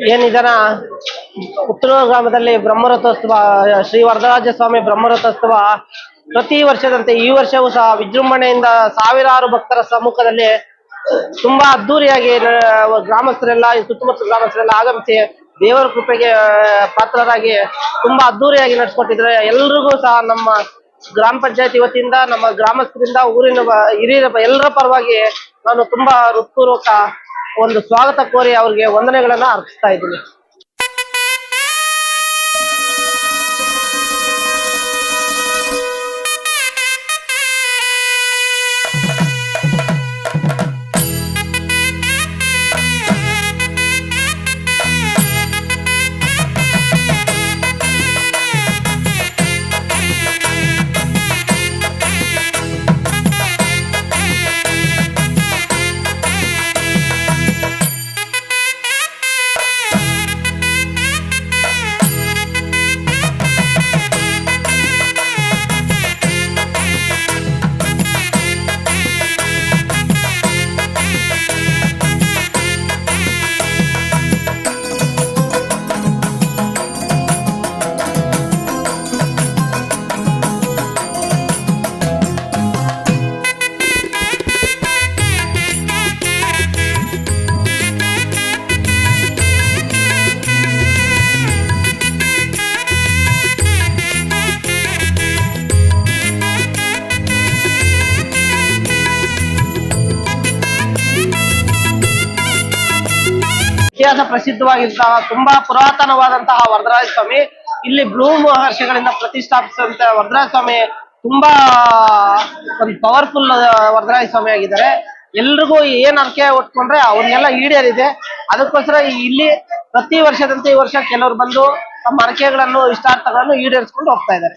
ಏನ್ ಇದನ್ನ ಉತ್ತರ ಗ್ರಾಮದಲ್ಲಿ ಬ್ರಹ್ಮರಥೋತ್ಸವ ಶ್ರೀ ವರದರಾಜ ಸ್ವಾಮಿ ಬ್ರಹ್ಮರಥೋತ್ಸವ. ಪ್ರತಿ ವರ್ಷದಂತೆ ಈ ವರ್ಷವೂ ಸಹ ವಿಜೃಂಭಣೆಯಿಂದ ಸಾವಿರಾರು ಭಕ್ತರ ಸಮ್ಮುಖದಲ್ಲಿ ತುಂಬಾ ಅದ್ದೂರಿಯಾಗಿ ಗ್ರಾಮಸ್ಥರೆಲ್ಲ ಸುತ್ತಮುತ್ತ ಗ್ರಾಮಸ್ಥರೆಲ್ಲ ಆಗಮಿಸಿ ದೇವರ ಕೃಪೆಗೆ ಪಾತ್ರರಾಗಿ ತುಂಬಾ ಅದ್ದೂರಿಯಾಗಿ ನಡೆಸ್ಕೊಟ್ಟಿದ್ರೆ ಎಲ್ರಿಗೂ ಸಹ ನಮ್ಮ ಗ್ರಾಮ ಪಂಚಾಯತ್ ವತಿಯಿಂದ, ನಮ್ಮ ಗ್ರಾಮಸ್ಥರಿಂದ, ಊರಿನ ಹಿರಿಯರ ಎಲ್ಲರ ಪರವಾಗಿ ನಾನು ತುಂಬಾ ಹೃತ್ಪೂರ್ವಕ ಒಂದು ಸ್ವಾಗತ ಕೋರಿ ಅವ್ರಿಗೆ ವಂದನೆಗಳನ್ನ ಅರ್ಪಿಸ್ತಾ ಇದ್ದೀನಿ. ಇತಿಹಾಸ ಪ್ರಸಿದ್ಧವಾಗಿದ್ದಂತಹ, ತುಂಬಾ ಪುರಾತನವಾದಂತಹ ವರದರಾಜ ಸ್ವಾಮಿ, ಇಲ್ಲಿ ಬ್ಲೂ ಮಹರ್ಷಿಗಳಿಂದ ಪ್ರತಿಷ್ಠಾಪಿಸಿದಂತ ವರದರಾಜ ಸ್ವಾಮಿ ತುಂಬಾ ಒಂದು ಪವರ್ಫುಲ್ ವರದರಾಜ ಸ್ವಾಮಿ ಆಗಿದ್ದಾರೆ. ಎಲ್ರಿಗೂ ಏನ್ ಅರ್ಕೆ ಉಟ್ಕೊಂಡ್ರೆ ಅವ್ರನ್ನೆಲ್ಲ ಈಡೇರಿದೆ. ಅದಕ್ಕೋಸ್ಕರ ಇಲ್ಲಿ ಪ್ರತಿ ವರ್ಷದಂತೆ ಈ ವರ್ಷ ಕೆಲವರು ಬಂದು ತಮ್ಮ ಅರ್ಕೆಗಳನ್ನು, ಇಷ್ಟಾರ್ಥಗಳನ್ನು ಈಡೇರಿಸ್ಕೊಂಡು ಹೋಗ್ತಾ ಇದ್ದಾರೆ.